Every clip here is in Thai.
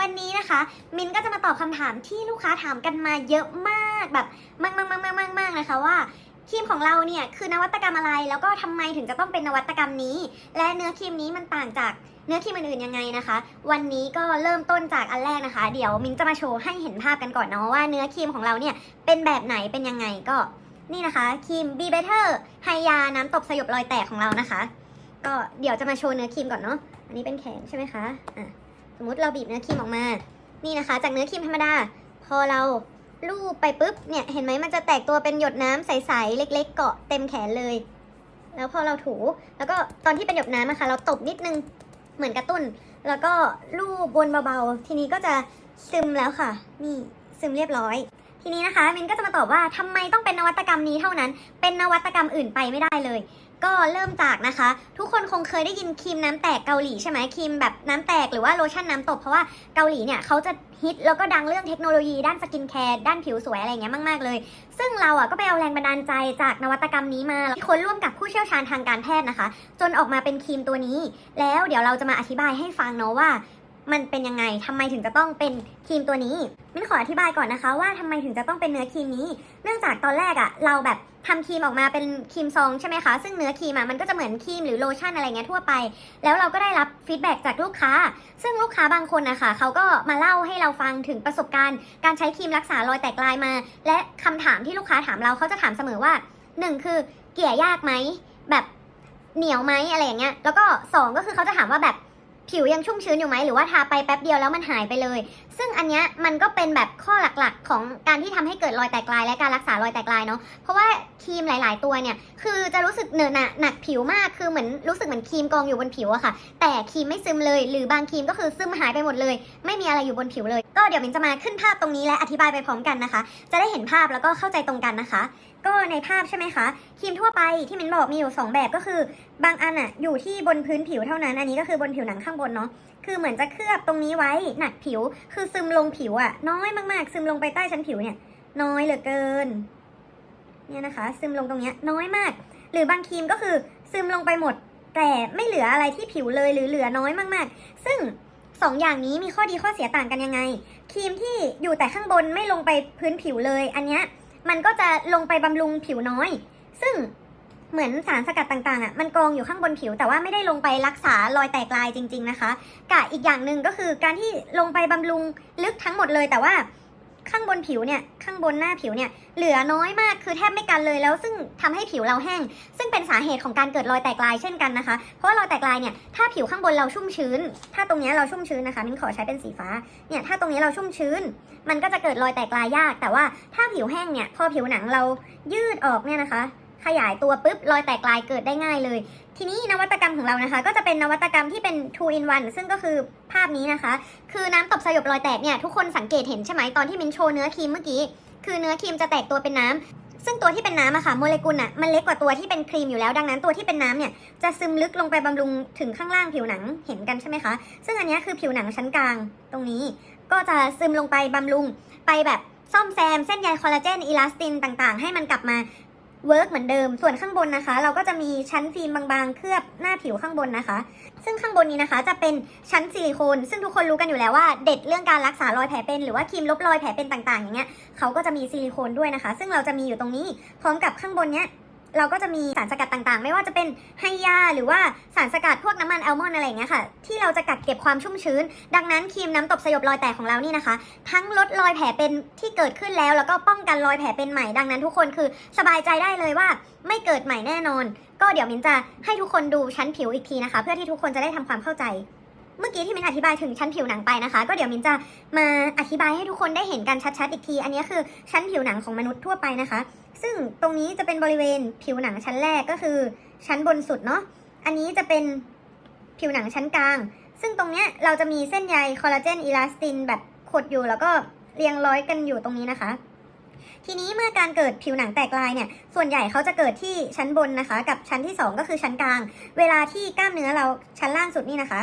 วันนี้นะคะ มินก็จะมาตอบคำถามที่ลูกค้าถามกันมาเยอะมากแบบมากมากมากมากมากมากนะคะว่าครีมของเราเนี่ยคือนวัตกรรมอะไร แล้วก็ทำไมถึงจะต้องเป็นนวัตกรรมนี้ และเนื้อครีมนี้มันต่างจากเนื้อครีมอื่นๆยังไงนะคะ วันนี้ก็เริ่มต้นจากอันแรกนะคะ เดี๋ยวมินจะมาโชว์ให้เห็นภาพกันก่อนเนาะว่าเนื้อครีมของเราเนี่ยเป็นแบบไหนเป็นยังไงก็นี่นะคะครีม Be Better ไฮยาน้ำตบสยบรอยแตกของเรานะคะ ก็เดี๋ยวจะมาโชว์เนื้อครีมก่อนเนาะอันนี้เป็นแขนใช่ไหมคะอะ สมมติเราบีบเนื้อครีมออกมา นี่นะคะ จากเนื้อครีมธรรมดา พอเราลูบไปปุ๊บ เนี่ย เห็นไหมมันจะแตกตัวเป็นหยดน้ำใสๆ เล็ก ๆ เกาะเต็มแขนเลย แล้วพอเราถู แล้วก็ตอนที่เป็นหยดน้ำอะค่ะเราตบนิดนึง เหมือนกระตุ้น แล้วก็ลูบบนเบาๆ ทีนี้ก็จะซึมแล้วค่ะ นี่ซึมเรียบร้อย ทีนี้นะคะมินก็จะมาตอบว่าทำไมต้องเป็นนวัตกรรมนี้เท่านั้น เป็นนวัตกรรมอื่นไปไม่ได้เลย ก็เริ่มจากนะคะ ทุกคนคงเคยได้ยินครีมน้ำแตกเกาหลีใช่ไหมครีมแบบน้ำแตกหรือว่าโลชั่นน้ำตบเพราะว่าเกาหลีเนี่ยเขาจะฮิตแล้วก็ดังเรื่องเทคโนโลยีด้านสกินแคร์ด้านผิวสวยอะไรเงี้ยมาก ๆ เลย ซึ่งเราอะก็ไปเอาแรงบันดาลใจจากนวัตกรรมนี้มาที่คนร่วมกับผู้เชี่ยวชาญทางการแพทย์นะคะ จนออกมาเป็นครีมตัวนี้ แล้วเดี๋ยวเราจะมาอธิบายให้ฟังเนาะว่า มันเป็นยังไงทำไมถึงจะต้องเป็นครีมตัวนี้ มิ้นขออธิบายก่อนนะคะว่าทำไมถึงจะต้องเป็นเนื้อครีมนี้ เนื่องจากตอนแรกอะ่ะเราแบบทำครีมออกมาเป็นครีมซองใช่ไหมคะ ซึ่งเนื้อครีมอะมันก็จะเหมือนครีมหรือโลชั่นอะไรเงี้ยทั่วไป แล้วเราก็ได้รับฟีดแบ็กจากลูกค้า ซึ่งลูกค้าบางคนนะคะเขาก็มาเล่าให้เราฟังถึงประสบการณ์ การใช้ครีมรักษารอยแตกลายมา และคำถามที่ลูกค้าถามเราเขาจะถามเสมอว่าหนึ่งคือเกลี่ยยากไหมแบบเหนียวไหมอะไรอย่างเงี้ย แล้วก็สองก็คือเขาจะถามว่าแบบ ผิวยังชุ่มชื้นอยู่ไหมหรือว่าทาไปแป๊บเดียวแล้วมันหายไปเลย ซึ่งอันเนี้ยมันก็เป็นแบบข้อหลักๆ ของการที่ทำให้เกิดรอยแตกลายและการรักษารอยแตกลายเนาะเพราะว่าครีมหลาย ๆ ตัวเนี่ยคือจะรู้สึกเหนอะหนะหนักผิวมากคือเหมือนรู้สึกเหมือนครีมกองอยู่บนผิวอะค่ะ แต่ครีมไม่ซึมเลย หรือบางครีมก็คือซึมหายไปหมดเลย ไม่มีอะไรอยู่บนผิวเลย ก็เดี๋ยวมินจะมาขึ้นภาพตรงนี้และอธิบายไปพร้อมกันนะคะ จะได้เห็นภาพแล้วก็เข้าใจตรงกันนะคะ ก็ในภาพใช่ไหมคะครีมทั่วไปที่มินบอกมีอยู่สองแบบก็คือ บางอันอะอยู่ที่บนพื้นผิวเท่านั้น อันนี้ก็คือบนผิวหนังข้างบนเนาะคือเหมือนจะเคลือบตรงนี้ไว้หนักผิว คือซึมลงผิวอะน้อยมากๆ ซึมลงไปใต้ชั้นผิวเนี่ย น้อยเหลือเกินเนี่ยนะคะ ซึมลงตรงเนี้ยน้อยมาก หรือบางครีมก็คือซึมลงไปหมด แต่ไม่เหลืออะไรที่ผิวเลยหรือเหลือน้อยมากๆ ซึ่ง สองอย่างนี้มีข้อดีข้อเสียต่างกันยังไง ครีมที่อยู่แต่ข้างบนไม่ลงไปพื้นผิวเลย อันเนี้ยมันก็จะลงไปบำรุงผิวน้อย ซึ่งเหมือนสารสกัดต่างๆอะมันกองอยู่ข้างบนผิว แต่ว่าไม่ได้ลงไปรักษารอยแตกลายจริง ๆนะคะกะอีกอย่างหนึ่งก็คือการที่ลงไปบำรุงลึกทั้งหมดเลยแต่ว่า ข้างบนผิวเนี่ยข้างบนหน้าผิวเนี่ยเหลือน้อยมากคือแทบไม่กันเลยแล้ว ซึ่งทำให้ผิวเราแห้ง ซึ่งเป็นสาเหตุของการเกิดรอยแตกลายเช่นกันนะคะ เพราะว่ารอยแตกลายเนี่ยถ้าผิวข้างบนเราชุ่มชื้น ถ้าตรงนี้เราชุ่มชื้นนะคะมิ้นขอใช้เป็นสีฟ้าเนี่ยถ้าตรงนี้เราชุ่มชื้น มันก็จะเกิดรอยแตกลายยาก แต่ว่าถ้าผิวแห้งเนี่ยพอผิวหนังเรายืดออกเนี่ยนะคะ ขยายตัวปุ๊บรอยแตกลายเกิดได้ง่ายเลย ทีนี้นวัตกรรมของเรานะคะ ก็จะเป็นนวัตกรรมที่เป็น two in one ซึ่งก็คือภาพนี้นะคะ คือน้ำตบสยบรอยแตกเนี่ยทุกคนสังเกตเห็นใช่ไหมตอนที่มินโชว์เนื้อครีมเมื่อกี้ คือเนื้อครีมจะแตกตัวเป็นน้ำซึ่งตัวที่เป็นน้ำอะค่ะโมเลกุลอะมันเล็กกว่าตัวที่เป็นครีมอยู่แล้วดังนั้นตัวที่เป็นน้ำเนี่ยจะซึมลึกลงไปบำรุงถึงข้างล่างผิวหนังเห็นกันใช่ไหมคะ ซึ่งอันนี้คือผิวหนังชั้นกลางตรงนี้ ก็จะซึมลงไปบำรุงไปแบบซ่อมแซมเส้นใยคอลลาเจนอิลาสตินต่างๆ ให้มันกลับมา เวิร์กเหมือนเดิม ส่วนข้างบนนะคะ เราก็จะมีชั้นฟิล์มบางๆ เคลือบหน้าผิวข้างบนนะคะ ซึ่งข้างบนนี้นะคะ จะเป็นชั้นซิลิโคน ซึ่งทุกคนรู้กันอยู่แล้วว่าเด็ดเรื่องการรักษารอยแผลเป็น หรือว่าครีมลบรอยแผลเป็นต่างๆ อย่างเงี้ยเขาก็จะมีซิลิโคนด้วยนะคะ ซึ่งเราจะมีอยู่ตรงนี้พร้อมกับข้างบนเนี้ย เราก็จะมีสารสกัดต่างๆ ไม่ว่าจะเป็นไฮยา หรือว่าสารสกัดพวกน้ำมันแอลมอนด์อะไรเงี้ยค่ะ ที่เราจะกักเก็บความชุ่มชื้น ดังนั้นครีมน้ำตบสยบรอยแตกของเรานี่นะคะ ทั้งลดรอยแผลเป็นที่เกิดขึ้นแล้ว แล้วก็ป้องกันรอยแผลเป็นใหม่ดังนั้นทุกคนคือสบายใจได้เลยว่าไม่เกิดใหม่แน่นอน ก็เดี๋ยวมินจะให้ทุกคนดูชั้นผิวอีกทีนะคะ เพื่อที่ทุกคนจะได้ทำความเข้าใจ เมื่อกี้ที่มินอธิบายถึงชั้นผิวหนังไปนะคะ ก็เดี๋ยวมินจะมาอธิบายให้ทุกคนได้เห็นกันชัดๆอีกที อันนี้คือชั้นผิวหนังของมนุษย์ทั่วไปนะคะ ซึ่งตรงนี้จะเป็นบริเวณผิวหนังชั้นแรกก็คือ ชั้นบนสุดเนาะอันนี้จะเป็นผิวหนังชั้นกลาง ซึ่งตรงเนี้ยเราจะมีเส้นใยคอลลาเจนอิลาสตินแบบขดอยู่แล้วก็เรียงร้อยกันอยู่ตรงนี้นะคะ ทีนี้เมื่อการเกิดผิวหนังแตกลายเนี่ย ส่วนใหญ่เขาจะเกิดที่ชั้นบนนะคะ กับชั้นที่สองก็คือชั้นกลาง เวลาที่กล้ามเนื้อเราชั้นล่างสุดนี่นะคะ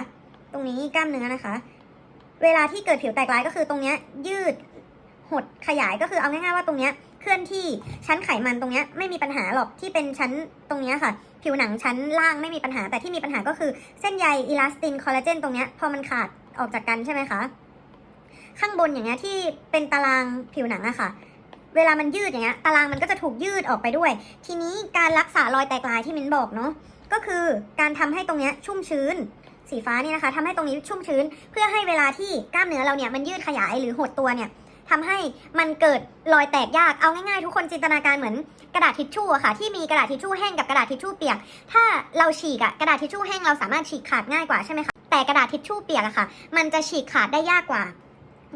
รงนี้กล้ามเนื้อนะคะ เวลาที่เกิดผิวแตกลายก็คือตรงเนี้ยยืดหดขยายก็คือเอาง่ายๆว่าตรงเนี้ยเคลื่อนที่ชั้นไขมันตรงเนี้ยไม่มีปัญหาหรอกที่เป็นชั้นตรงเนี้ยค่ะ ผิวหนังชั้นล่างไม่มีปัญหาแต่ที่มีปัญหาก็คือเส้นใยอิลาสตินคอลลาเจนตรงเนี้ยพอมันขาดออกจากกันใช่ไหมคะข้างบนอย่างเงี้ยที่เป็นตารางผิวหนังอะค่ะ เวลามันยืดอย่างเงี้ยตารางมันก็จะถูกยืดออกไปด้วย ทีนี้การรักษารอยแตกลายที่มิ้นบอกเนาะก็คือการทำให้ตรงเนี้ยชุ่มชื้น สีฟ้านี่นะคะทำให้ตรงนี้ชุ่มชื้น เพื่อให้เวลาที่กล้ามเนื้อเราเนี่ยมันยืดขยายหรือหดตัวเนี่ยทำให้มันเกิดรอยแตกยากเอาง่ายๆ ทุกคนจินตนาการเหมือนกระดาษทิชชู่อะค่ะ ที่มีกระดาษทิชชู่แห้งกับกระดาษทิชชู่เปียก ถ้าเราฉีกอะกระดาษทิชชู่แห้งเราสามารถฉีกขาดง่ายกว่าใช่ไหมคะแต่กระดาษทิชชู่เปียกอะค่ะ มันจะฉีกขาดได้ยากกว่า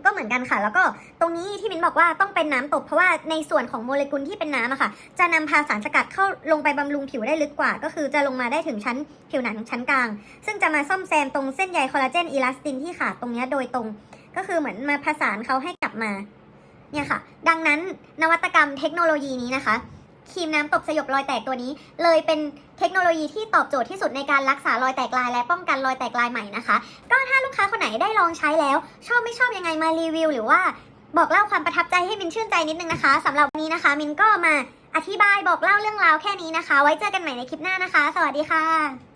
ก็เหมือนกันค่ะ แล้วก็ตรงนี้ที่มินบอกว่าต้องเป็นน้ำตบเพราะว่าในส่วนของโมเลกุลที่เป็นน้ำอะค่ะ จะนำพาสารสกัดเข้าลงไปบำรุงผิวได้ลึกกว่า ก็คือจะลงมาได้ถึงชั้นผิวหนังชั้นกลาง ซึ่งจะมาซ่อมแซมตรงเส้นใยคอลลาเจนอีลาสตินที่ขาดตรงนี้โดยตรง ก็คือเหมือนมาผสานเขาให้กลับมาเนี่ยค่ะ ดังนั้นนวัตกรรมเทคโนโลยีนี้นะคะ ครีมน้ำตบสยบรอยแตกตัวนี้ เลยเป็นเทคโนโลยีที่ตอบโจทย์ที่สุดในการรักษารอยแตกลาย และป้องกันรอยแตกลายใหม่นะคะ ก็ถ้าลูกค้าคนไหนได้ลองใช้แล้ว ชอบไม่ชอบยังไงมารีวิว หรือว่าบอกเล่าความประทับใจให้มินชื่นใจนิดนึงนะคะสำหรับวันนี้นะคะ มินก็มาอธิบายบอกเล่าเรื่องราวแค่นี้นะคะ ไว้เจอกันใหม่ในคลิปหน้านะคะ สวัสดีค่ะ